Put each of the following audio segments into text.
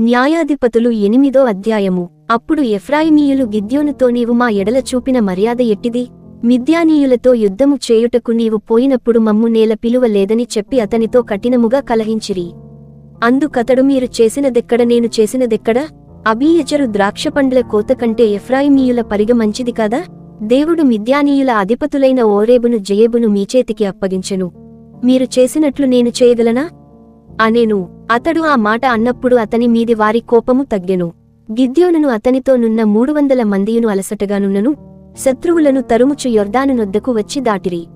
న్యాయాధిపతులు ఎనిమిదో అధ్యాయము. అప్పుడు ఎఫ్రాయిమీయులు గిద్యోనుతో నీవు మా ఎడల చూపిన మర్యాద ఎట్టిది? మిద్యానీయులతో యుద్ధము చేయుటకు నీవు పోయినప్పుడు మమ్ము నేల పిలువ లేదని చెప్పి అతనితో కఠినముగా కలహించిరి. అందుకతడు మీరు చేసినదెక్కడ? నేను చేసినదెక్కడ? అబీయజరు ద్రాక్షపండ్ల కోత కంటే ఎఫ్రాయిమీయుల పరిగ మంచిది కదా? దేవుడు మిద్యానీయుల అధిపతులైన ఓరేబును జయేబును మీ చేతికి అప్పగించెను. మీరు చేసినట్లు నేను చేయగలనా? అనేను. అతడు ఆ మాట అన్నప్పుడు అతని మీది వారి కోపము తగ్గెను. గిద్యోనును అతనితో నున్న మూడు వందల మందియును అలసటగానున్నను శత్రువులను తరుముచు యొర్దాను నొద్దకు వచ్చి దాటిరి.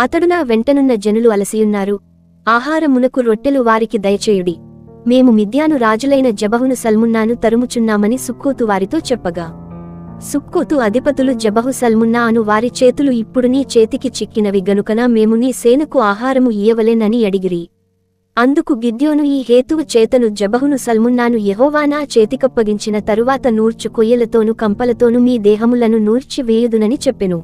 అతడు నా వెంటనున్న జనులు అలసియున్నారు. ఆహారమునకు రొట్టెలు వారికి దయచేయుడి. మేము మిద్యాను రాజులైన జబహును సల్మున్నాను తరుముచున్నామని సుక్కోతు వారితో చెప్పగా. సుక్కోతు అధిపతులు జబహు సల్మున్నా అను వారి చేతులు ఇప్పుడు నీ చేతికి చిక్కినవి గనుకన మేము నీ సేనకు ఆహారము ఇయ్యవలేనని అడిగిరి. అందుకు గిద్యోను ఈ హేతువు చేతను జబహును సల్మున్నాను యహోవానా చేతికప్పగించిన తరువాత నూర్చు కొయ్యలతోను కంపలతోను మీ దేహములను నూర్చి వేయుదునని చెప్పెను.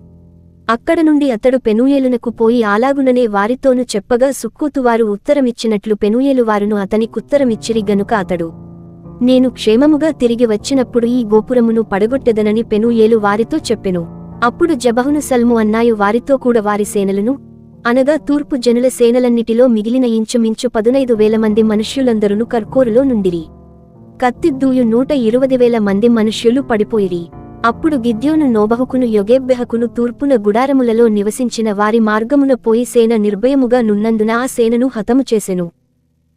అక్కడ నుండి అతడు పెనుయేలునకు పోయి అలాగుననే వారితోను చెప్పగా సుక్కూతువారు ఉత్తరమిచ్చినట్లు పెనుయేలు వారును అతనికుత్తరమిచ్చిరి గనుక అతడు. నేను క్షేమముగా తిరిగి వచ్చినప్పుడు ఈ గోపురమును పడగొట్టెదనని పెనుయేలు వారితో చెప్పెను. అప్పుడు జబహును సల్ము అన్నాయు వారితో కూడా వారి సేనలను అనగా తూర్పు జనుల సేనలన్నిటిలో మిగిలిన ఇంచుమించు పదునైదు వేల మంది మనుష్యులందరును కర్కోరులో నుండిరి. కత్తిద్దూయు నూట ఇరువది వేల మంది మనుష్యులు పడిపోయిరి. అప్పుడు గిద్యోను నోబహుకును యొగేబ్బెహకును తూర్పున గుడారములలో నివసించిన వారి మార్గమున పోయి సేన నిర్భయముగా నున్నందున ఆ సేనను హతము చేసెను.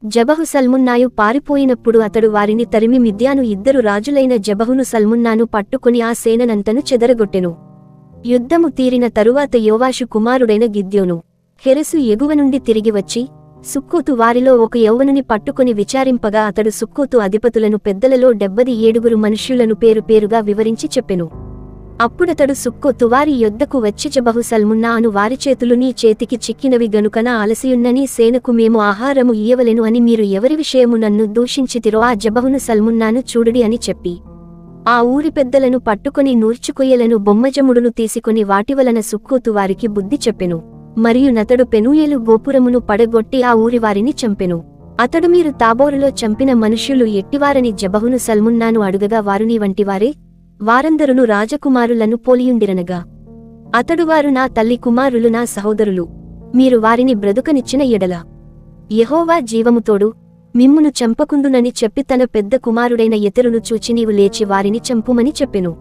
జబహు సల్మున్నాయు పారిపోయినప్పుడు అతడు వారిని తరిమి మిద్యాను ఇద్దరు రాజులైన జబహును సల్మున్నాను పట్టుకుని ఆ సేననంతను చెదరగొట్టెను. యుద్ధము తీరిన తరువాత యోవాషు కుమారుడైన గిద్యోను హెరసు ఎగువ నుండి తిరిగి వచ్చి సుక్కోతు వారిలో ఒక యౌవనుని పట్టుకుని విచారింపగా అతడు సుక్కోతు అధిపతులను పెద్దలలో డెబ్బది ఏడుగురు మనుష్యులను పేరు పేరుగా వివరించి చెప్పెను. అప్పుడతడు సుక్కోతు వారి యొద్దకు వచ్చి జబహు సల్మున్నా అను వారి చేతులు నీ చేతికి చిక్కినవి గనుకన అలసియున్నని సేనకు మేము ఆహారము ఇయ్యవలెను అని మీరు ఎవరి విషయము నన్ను దూషించితిరో ఆ జబహును సల్మున్నాను చూడుడి అని చెప్పి. ఆ ఊరి పెద్దలను పట్టుకుని నూర్చుకొయ్యలను బొమ్మజముడును తీసుకుని వాటివలన సుక్కోతు వారికి బుద్ధి చెప్పెను. మరియు నతడు పెనుయేలు గోపురమును పడగొట్టి ఆ ఊరివారిని చంపెను. అతడు మీరు తాబోరులో చంపిన మనుష్యులు ఎట్టివారని జబహును సల్మున్నాను అడుగగా వారు నీ వంటివారే వారందరును రాజకుమారులను పోలియుండిరనగా. అతడు వారు నా తల్లి కుమారులు నా సహోదరులు. మీరు వారిని బ్రతుకనిచ్చిన ఎడల. యహోవా జీవముతోడు మిమ్మును చంపకుందునని చెప్పి తన పెద్ద కుమారుడైన ఎతరును చూచి నీవు లేచి వారిని చంపుమని చెప్పెను.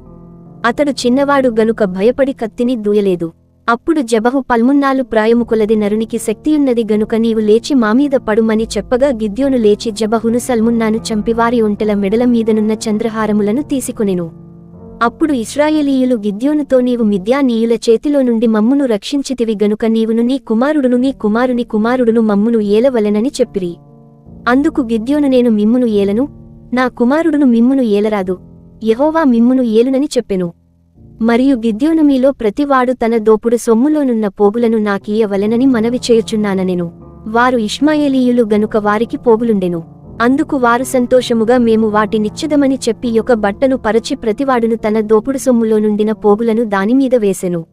అతడు చిన్నవాడు గనుక భయపడి కత్తిని దూయలేదు. అప్పుడు జబహు పల్మున్నాలు ప్రాయముకులది నరునికి శక్తియున్నది గనుక నీవు లేచి మామీద పడుమని చెప్పగా గిద్యోను లేచి జబహును సల్మున్నాను చంపివారి ఒంటెల మెడల మీదనున్న చంద్రహారములను తీసుకునెను. అప్పుడు ఇస్రాయేలీయులు గిద్యోనుతో నీవు మిద్యానీయుల చేతిలో నుండి మమ్మును రక్షించితివి గనుక నీవును నీ కుమారుడును నీ కుమారుని కుమారుడును మమ్మును ఏలవలెనని చెప్పిరి. అందుకు గిద్యోను నేను మిమ్మును ఏలను నా కుమారుడును మిమ్మును ఏలరాదు యహోవా మిమ్మును ఏలునని చెప్పెను. మరియు గిద్యోనమీలో ప్రతివాడు తన దోపుడు సొమ్ములోనున్న పోగులను నాకీయవలెనని మనవి చేయుచున్నాననెను. వారు ఇష్మాయేలీయులు గనుక వారికి పోగులుండెను. అందుకు వారు సంతోషముగా మేము వాటినిచ్చదమని చెప్పి ఒక బట్టను పరచి ప్రతివాడును తన దోపుడు సొమ్ములో నుండిన పోగులను దానిమీద వేసెను.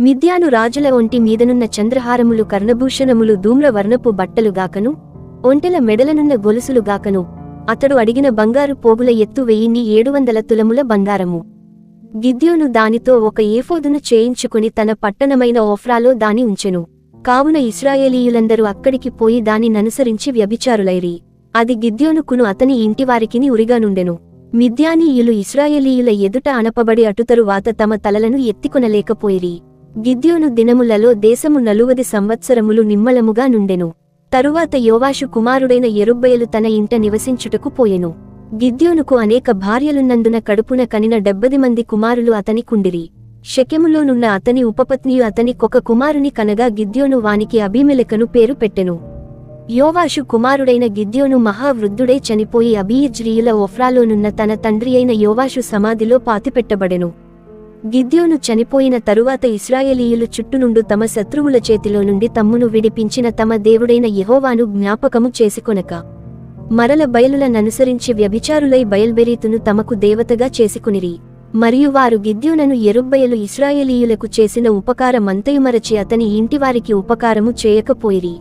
మిద్యాను రాజుల ఒంటి మీదనున్న చంద్రహారములు కర్ణభూషణములు ధూమ్రవర్ణపు బట్టలుగాకను ఒంటెల మెడలనున్న గొలుసులుగాకను అతడు అడిగిన బంగారు పోగుల ఎత్తు వెయ్యిన్ని ఏడు వందల తులముల బంగారము. గిద్యోను దానితో ఒక ఏఫోదును చేయించుకుని తన పట్టణమైన ఓఫ్రాలో దాని ఉంచెను. కావున ఇస్రాయేలీయులందరూ అక్కడికి పోయి దానిననుసరించి వ్యభిచారులైరి. అది గిద్యోనుకును అతని ఇంటివారికిని ఉరిగానుండెను. మిద్యానీయులు ఇస్రాయేలీయుల ఎదుట అనపబడి అటుతరువాత తమ తలలను ఎత్తికొనలేకపోయిరి. గిద్యోను దినములలో దేశము నలువది సంవత్సరములు నిమ్మలముగా నుండెను. తరువాత యోవాషు కుమారుడైన ఎరుబ్బయలు తన ఇంట నివసించుటకు పోయెను. గిద్యోనుకు అనేక భార్యలున్నందున కడుపున కనిన డెబ్బది మంది కుమారులు అతని కుండిరి. శకెములోనున్న అతని ఉపపత్నియు అతనికొక కుమారుని కనగా గిద్యోను వానికి అభిమెలకను పేరు పెట్టెను. యోవాషు కుమారుడైన గిద్యోను మహావృద్ధుడై చనిపోయి అభియజ్రీయుల ఒఫ్రాలోనున్న తన తండ్రి అయిన యోవాషు సమాధిలో పాతిపెట్టబడెను. గిద్యోను చనిపోయిన తరువాత ఇస్రాయేలీయులు చుట్టునుండు తమ శత్రువుల చేతిలో నుండి తమ్మును విడిపించిన తమ దేవుడైన యహోవాను జ్ఞాపకము చేసుకొనక మరల బయలులననుసరించి వ్యభిచారులై బయల్బెరీతును తమకు దేవతగా చేసుకునిరి. మరియు వారు గిద్యోనను ఎరుబ్బయలు ఇస్రాయేలీయులకు చేసిన ఉపకారమంతయుమరచి అతని ఇంటివారికి ఉపకారము చేయకపోయిరి.